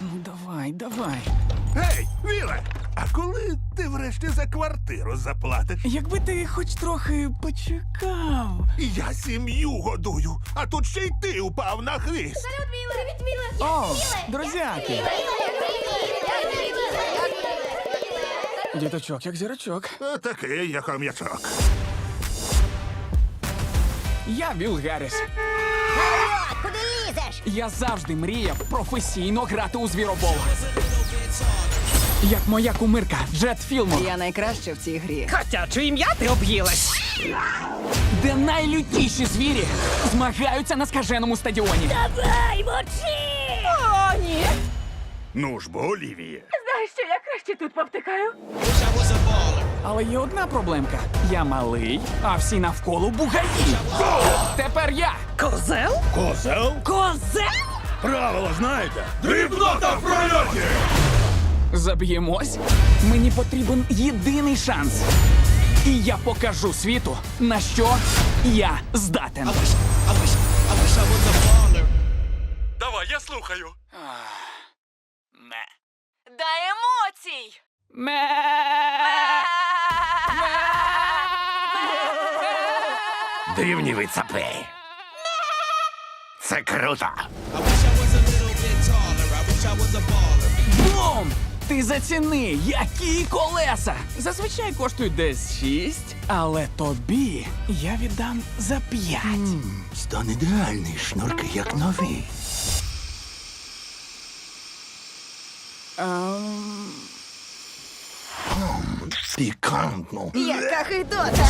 Ну давай, давай. Гей, Віле, а коли ти врешті за квартиру заплатиш? Якби ти хоч трохи почекав. Я сім'ю годую, а тут ще й ти упав на хвіст. Салют, Міле! Привіт, Міле! О, друзяки! Діточок, як зірочок. Такий, як хом'ячок. Я Віл Гарріс. Куди лізеш? Я завжди мріяв професійно грати у звіробол. Як моя кумирка Джет Філмор, Я найкраща в цій грі. Котяче ім'я ти об'їлась. де найлютіші звірі змагаються на скаженому стадіоні. Давай, мочи! О, ні. Ну ж бо, Олівіє. Знаєш що, я краще тут повтикаю. Але є одна проблемка: я малий, а всі навколо бугаї. Тепер я. Козел? Козел? Козел? Правила знаєте? Дрібнота в прольоті! Заб'ємось. Мені потрібен єдиний шанс. І я покажу світу, на що я здатен. Давай, я слухаю. Ме. Дай емоцій! Ме. Дивні ви цапи. Це круто. Бум! Ти заціни, які колеса! Зазвичай коштують десь шість, але тобі я віддам за п'ять. Стан ідеальний, шнурки як нові. Ем, Пікантно. Яка хитота!